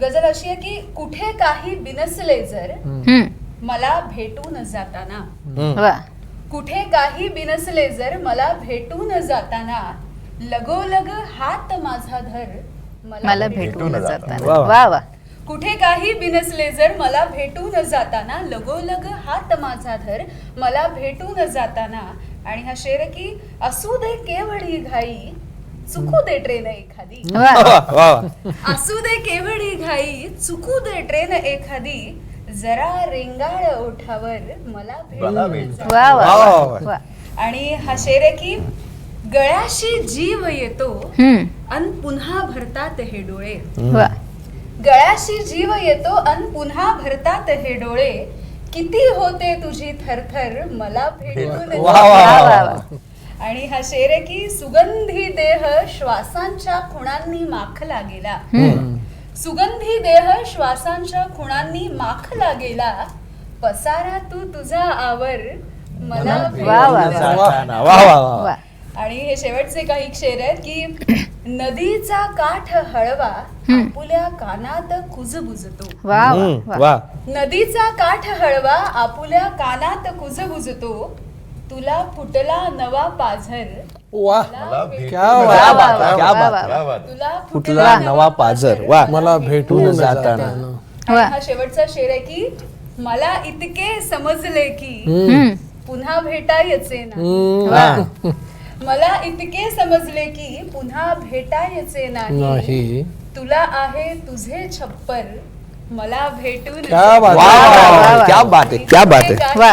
गजल अशी आहे की कुठे काही बिनसले जर. मला भेटून जाताना. वा. कुठे काही बिनसले जर मला भेटून जाताना लगोलग हात माझा धर मला भेटून जाताना. वा कुठे काही बिनसले जर मला भेटून जाताना लगोलग हात माझा धर मला भेटून जाताना. आणि हा शेर की असू दे केवढी घाई चुकू दे ट्रेन एखादी वा वा वा असू दे केवढी घाई चुकू दे ट्रेन एखादी जरा रेंगाळ ओठावर मला मला भेटून भेट. जा. वा वा वा, वा वा. वा आणि हा शेर आहे की गळ्याशी जीव येतो हम्म. अन पुन्हा भरतात हे डोळे वा गळ्याशी जीव येतो अन पुन्हा भरतात हे डोळे किती होते तुझी थरथर मला भेटून वा, जा. वा, वा वा. आणि हा शेर आहे की सुगंधी देह श्वासांच्या खुणांनी माखला गेला. सुगंधी देह श्वासांच्या खुणांनी माखला गेला. पसारा तू तुझा आवर मला वा, आणि हे शेवटचे काही शेर आहेत की नदीचा काठ हळवा आपुल्या कानात कुजबुजतो वा वा हम्म, वा. वा. नदीचा काठ हळवा आपुल्या कानात कुजबुजतो तुला फुटला नवा पाझर. वा. मला भेटून क्या वा वा वा वा, वा क्या वा बात. वा क्या बात. तुला फुटला नवा पाझर. वा. मला भेटून जाताना. आणि. हा शेवटचा शेर आहे की मला इतके समजले की हम्म. पुन्हा भेटायचे ना वा मला इतके समजले की पुन्हा भेटायचे नाही. नाही तुला आहे तुझे छप्पर. मला भेटून क्या. बात वा आहे. वा, वा, वा वा. क्या बात है क्या बात है वा.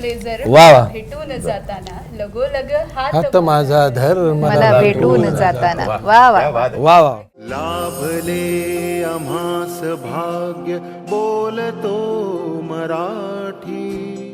जर वा, वा. भेटून जाताना लगोलग हात हात माझा धर मला भेटून जाताना. वा वा है. वा वा. लाभले आम्हास भाग्य बोलतो मराठी.